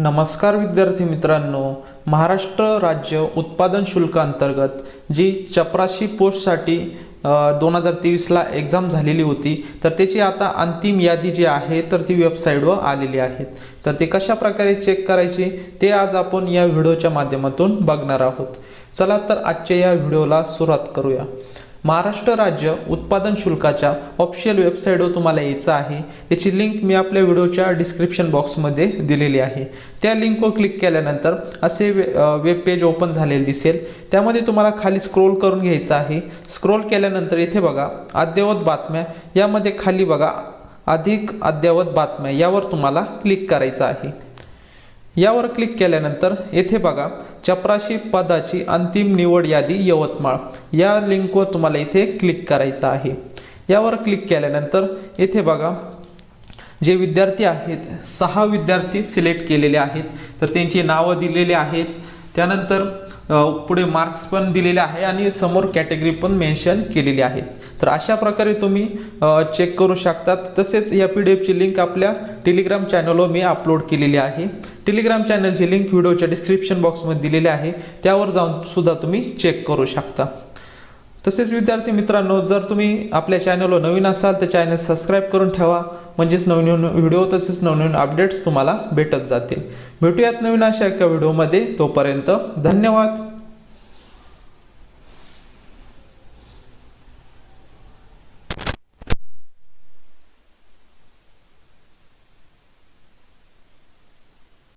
नमस्कार विद्यार्थी मित्रांनो महाराष्ट्र राज्य उत्पादन शुल्क अंतर्गत जी चपराशी पोस्टसाठी दोन हजार तेवीसला एक्झाम झालेली होती तर त्याची आता अंतिम यादी जी आहे तर ती वेबसाईटवर आलेली आहे. तर ते कशा प्रकारे चेक करायची ते आज आपण या व्हिडिओच्या माध्यमातून बघणार आहोत. चला तर आजच्या या व्हिडिओला सुरुवात करूया. महाराष्ट्र राज्य उत्पादन शुल्काच्या ऑफिशियल वेबसाईटवर तुम्हाला यायचं आहे. त्याची लिंक मी आपल्या व्हिडिओच्या डिस्क्रिप्शन बॉक्समध्ये दिलेली आहे. त्या लिंकवर क्लिक केल्यानंतर असे वे वेब पेज ओपन झालेले दिसेल. त्यामध्ये तुम्हाला खाली स्क्रोल करून घ्यायचं आहे. स्क्रोल केल्यानंतर इथे बघा अद्ययावत बातम्या. यामध्ये खाली बघा अधिक अद्ययावत बातम्या. यावर तुम्हाला क्लिक करायचं आहे. यावर क्लिक केल्यानंतर येथे बघा चपराशी पदाची अंतिम निवड यादी यवतमाळ. या लिंकवर तुम्हाला इथे क्लिक करायचं आहे. यावर क्लिक केल्यानंतर येथे बघा जे विद्यार्थी आहेत सहा विद्यार्थी सिलेक्ट केलेले आहेत. तर त्यांची नावं दिलेली आहेत. त्यानंतर पुढे मार्क्स पण दिलेले आहे आणि समोर कॅटेगरी पण मेन्शन केलेली आहे. तर अशा प्रकारे तुम्ही चेक करू शकतात. तसेच या पी डी एफची लिंक आपल्या टेलिग्राम चॅनलवर मी अपलोड केलेली आहे. टेलिग्राम चॅनलची लिंक व्हिडिओच्या डिस्क्रिप्शन बॉक्समध्ये दिलेली आहे. त्यावर जाऊन सुद्धा तुम्ही चेक करू शकता. तसेच विद्यार्थी मित्रांनो जर तुम्ही आपल्या चॅनलवर नवीन असाल तर चॅनल सबस्क्राईब करून ठेवा. म्हणजेच नवीन नवीन व्हिडिओ तसेच नवनवीन अपडेट्स तुम्हाला भेटत जातील. भेटूयात नवीन अशा एका व्हिडिओमध्ये. तोपर्यंत धन्यवाद.